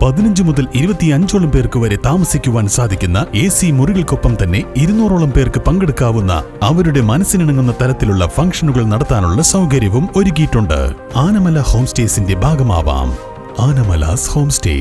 പതിനഞ്ച് മുതൽ ഇരുപത്തിയഞ്ചോളം പേർക്ക് വരെ താമസിക്കുവാൻ സാധിക്കുന്ന എ സി മുറികൾക്കൊപ്പം തന്നെ ഇരുന്നൂറോളം പേർക്ക് പങ്കെടുക്കാവുന്ന അവരുടെ മനസ്സിനിണങ്ങുന്ന തരത്തിലുള്ള ഫംഗ്ഷനുകൾ നടത്താനുള്ള സൗകര്യവും ഒരുക്കിയിട്ടുണ്ട്. ആനമല ഹോം സ്റ്റേസിന്റെ ഭാഗമാവാം. ആനമലാസ് ഹോം സ്റ്റേ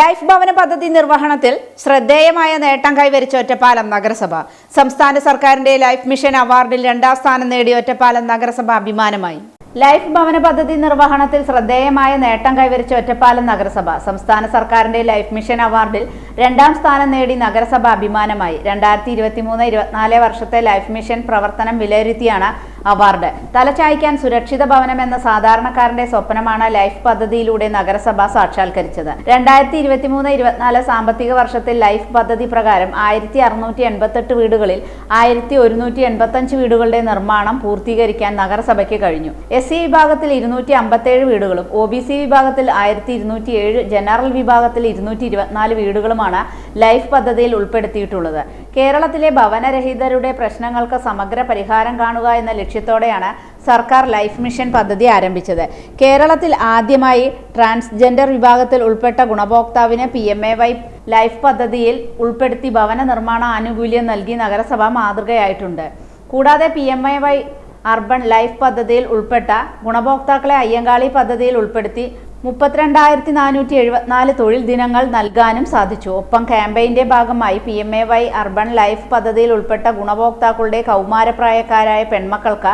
ലൈഫ് ഭവന പദ്ധതി നിർവഹണത്തിൽ ശ്രദ്ധേയമായ നേട്ടം കൈവരിച്ച ഒറ്റപ്പാലം നഗരസഭ. സംസ്ഥാന സർക്കാരിന്റെ ലൈഫ് മിഷൻ അവാർഡിൽ രണ്ടാം സ്ഥാനം നേടിയ ഒറ്റപ്പാലം നഗരസഭ അഭിമാനമായി. ലൈഫ് ഭവന പദ്ധതി നിർവഹണത്തിൽ ശ്രദ്ധേയമായ നേട്ടം കൈവരിച്ച ഒറ്റപ്പാലം നഗരസഭ സംസ്ഥാന സർക്കാരിന്റെ ലൈഫ് മിഷൻ അവാർഡിൽ രണ്ടാം സ്ഥാനം നേടി നഗരസഭ അഭിമാനമായി. രണ്ടായിരത്തി ഇരുപത്തി മൂന്ന് ഇരുപത്തിനാല് വർഷത്തെ ലൈഫ് മിഷൻ പ്രവർത്തനം വിലയിരുത്തിയാണ് അവാർഡ്. തലചായ്ക്കാൻ സുരക്ഷിത ഭവനം എന്ന സാധാരണക്കാരന്റെ സ്വപ്നമാണ് ലൈഫ് പദ്ധതിയിലൂടെ നഗരസഭ സാക്ഷാത്കരിച്ചത്. രണ്ടായിരത്തി ഇരുപത്തി മൂന്ന് ഇരുപത്തിനാല് സാമ്പത്തിക വർഷത്തിൽ ലൈഫ് പദ്ധതി പ്രകാരം ആയിരത്തി അറുന്നൂറ്റി എൺപത്തെട്ട് വീടുകളിൽ ആയിരത്തി ഒരുന്നൂറ്റി എൺപത്തഞ്ച് വീടുകളുടെ നിർമ്മാണം പൂർത്തീകരിക്കാൻ നഗരസഭയ്ക്ക് കഴിഞ്ഞു. എസ് സി വിഭാഗത്തിൽ ഇരുന്നൂറ്റി അമ്പത്തേഴ് വീടുകളും ഒ ബി സി വിഭാഗത്തിൽ ആയിരത്തി ഇരുന്നൂറ്റി ഏഴ് ജനറൽ വിഭാഗത്തിൽ ഇരുന്നൂറ്റി ഇരുപത്തിനാല് വീടുകളുമാണ് ലൈഫ് പദ്ധതിയിൽ ഉൾപ്പെടുത്തിയിട്ടുള്ളത്. കേരളത്തിലെ ഭവനരഹിതരുടെ പ്രശ്നങ്ങൾക്ക് സമഗ്ര പരിഹാരം കാണുക എന്ന ലക്ഷ്യത്തോടെയാണ് സർക്കാർ ലൈഫ് മിഷൻ പദ്ധതി ആരംഭിച്ചത്. കേരളത്തിൽ ആദ്യമായി ട്രാൻസ്ജെൻഡർ വിഭാഗത്തിൽ ഉൾപ്പെട്ട ഗുണഭോക്താവിനെ P M A Y life പദ്ധതിയിൽ ഉൾപ്പെടുത്തി ഭവന നിർമ്മാണ ആനുകൂല്യം നൽകി നഗരസഭ മാതൃകയായിട്ടുണ്ട്. കൂടാതെ P M A Y urban life പദ്ധതിയിൽ ഉൾപ്പെട്ട ഗുണഭോക്താക്കളെ അയ്യങ്കാളി പദ്ധതിയിൽ ഉൾപ്പെടുത്തി മുപ്പത്തിരണ്ടായിരത്തി നാനൂറ്റി എഴുപത്തിനാല് തൊഴിൽ ദിനങ്ങൾ നൽകാനും സാധിച്ചു. ഒപ്പം ക്യാമ്പയിന്റെ ഭാഗമായി P M A Y urban life പദ്ധതിയിൽ ഉൾപ്പെട്ട ഗുണഭോക്താക്കളുടെ കൗമാരപ്രായക്കാരായ പെൺമക്കൾക്ക്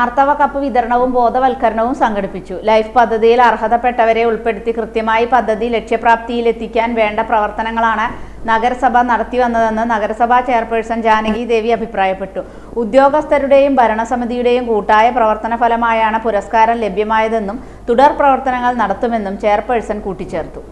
ആർത്തവ കപ്പ് വിതരണവും ബോധവൽക്കരണവും സംഘടിപ്പിച്ചു. ലൈഫ് പദ്ധതിയിൽ അർഹതപ്പെട്ടവരെ ഉൾപ്പെടുത്തി കൃത്യമായി പദ്ധതി ലക്ഷ്യപ്രാപ്തിയിലെത്തിക്കാൻ വേണ്ട പ്രവർത്തനങ്ങളാണ് നഗരസഭ നടത്തി വന്നതെന്ന് നഗരസഭാ ചെയർപേഴ്സൺ ജാനകി ദേവി അഭിപ്രായപ്പെട്ടു. ഉദ്യോഗസ്ഥരുടെയും ഭരണസമിതിയുടെയും കൂട്ടായ പ്രവർത്തന ഫലമായാണ് പുരസ്കാരം ലഭ്യമായതെന്നും തുടർ പ്രവർത്തനങ്ങൾ നടത്തുമെന്നും ചെയർപേഴ്സൺ കൂട്ടിച്ചേർത്തു.